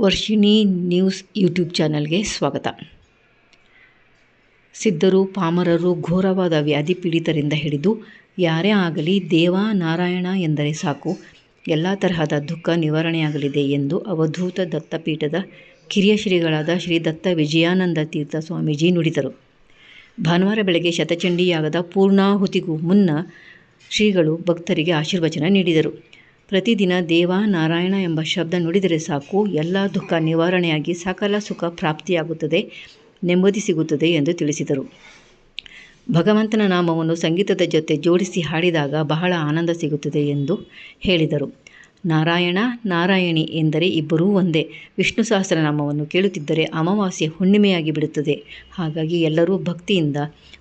Varshini news YouTube ಚಾನಲ್ಗೆ ಸ್ವಾಗತ. ಸಿದ್ಧರು, ಪಾಮರರು ಘೋರವಾದ ವ್ಯಾಧಿ ಪೀಡಿತರಿಂದ ಹಿಡಿದು ಯಾರೇ ಆಗಲಿ ದೇವ ನಾರಾಯಣ ಎಂದರೆ ಸಾಕು. ಎಲ್ಲ ತರಹದ ದುಃಖ ನಿವಾರಣೆಯಾಗಲಿದೆ ಎಂದು ಅವಧೂತ ದತ್ತಪೀಠದ ಕಿರಿಯ ಶ್ರೀಗಳಾದ ಶ್ರೀ ದತ್ತ ವಿಜಯಾನಂದ ತೀರ್ಥ ಸ್ವಾಮೀಜಿ ನುಡಿದರು. ಭಾನುವಾರ ಬೆಳಗ್ಗೆ ಶತಚಂಡಿಯಾಗದ ಪೂರ್ಣಾಹುತಿಗೂ ಮುನ್ನ ಶ್ರೀಗಳು ಭಕ್ತರಿಗೆ ಆಶೀರ್ವಚನ ನೀಡಿದರು. ಪ್ರತಿದಿನ ದೇವ ನಾರಾಯಣ ಎಂಬ ಶಬ್ದ ನುಡಿದರೆ ಸಾಕು, ಎಲ್ಲ ದುಃಖ ನಿವಾರಣೆಯಾಗಿ ಸಕಲ ಸುಖ ಪ್ರಾಪ್ತಿಯಾಗುತ್ತದೆ, ನೆಮ್ಮದಿ ಸಿಗುತ್ತದೆ ಎಂದು ತಿಳಿಸಿದರು. ಭಗವಂತನ ನಾಮವನ್ನು ಸಂಗೀತದ ಜೊತೆ ಜೋಡಿಸಿ ಹಾಡಿದಾಗ ಬಹಳ ಆನಂದ ಸಿಗುತ್ತದೆ ಎಂದು ಹೇಳಿದರು. ನಾರಾಯಣ, ನಾರಾಯಣಿ ಎಂದರೆ ಇಬ್ಬರೂ ಒಂದೇ. ವಿಷ್ಣು ಸಹಸ್ರನಾಮವನ್ನು ಕೇಳುತ್ತಿದ್ದರೆ ಅಮಾವಾಸ್ಯೆ ಹುಣ್ಣಿಮೆಯಾಗಿ ಬಿಡುತ್ತದೆ. ಹಾಗಾಗಿ ಎಲ್ಲರೂ ಭಕ್ತಿಯಿಂದ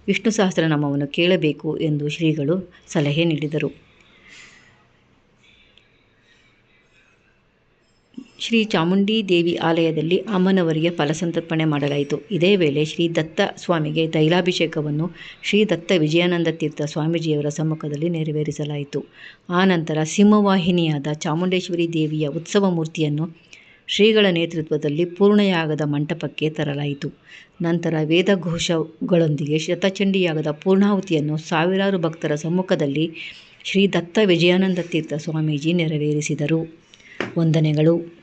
ವಿಷ್ಣು ಸಹಸ್ರನಾಮವನ್ನು ಕೇಳಬೇಕು ಎಂದು ಶ್ರೀಗಳು ಸಲಹೆ ನೀಡಿದರು. ಶ್ರೀ ಚಾಮುಂಡಿ ದೇವಿ ಆಲಯದಲ್ಲಿ ಅಮ್ಮನವರಿಗೆ ಫಲಸಂತರ್ಪಣೆ ಮಾಡಲಾಯಿತು. ಇದೇ ವೇಳೆ ಶ್ರೀ ದತ್ತ ಸ್ವಾಮಿಗೆ ತೈಲಾಭಿಷೇಕವನ್ನು ಶ್ರೀ ದತ್ತ ವಿಜಯಾನಂದ ತೀರ್ಥ ಸ್ವಾಮೀಜಿಯವರ ಸಮ್ಮುಖದಲ್ಲಿ ನೆರವೇರಿಸಲಾಯಿತು. ಆನಂತರ ಸಿಂಹವಾಹಿನಿಯಾದ ಚಾಮುಂಡೇಶ್ವರಿ ದೇವಿಯ ಉತ್ಸವ ಮೂರ್ತಿಯನ್ನು ಶ್ರೀಗಳ ನೇತೃತ್ವದಲ್ಲಿ ಪೂರ್ಣಯಾಗದ ಮಂಟಪಕ್ಕೆ ತರಲಾಯಿತು. ನಂತರ ವೇದಘೋಷಗಳೊಂದಿಗೆ ಶತಚಂಡಿಯಾಗದ ಪೂರ್ಣಾಹುತಿಯನ್ನು ಸಾವಿರಾರು ಭಕ್ತರ ಸಮ್ಮುಖದಲ್ಲಿ ಶ್ರೀ ದತ್ತ ವಿಜಯಾನಂದ ತೀರ್ಥ ಸ್ವಾಮೀಜಿ ನೆರವೇರಿಸಿದರು. ವಂದನೆಗಳು.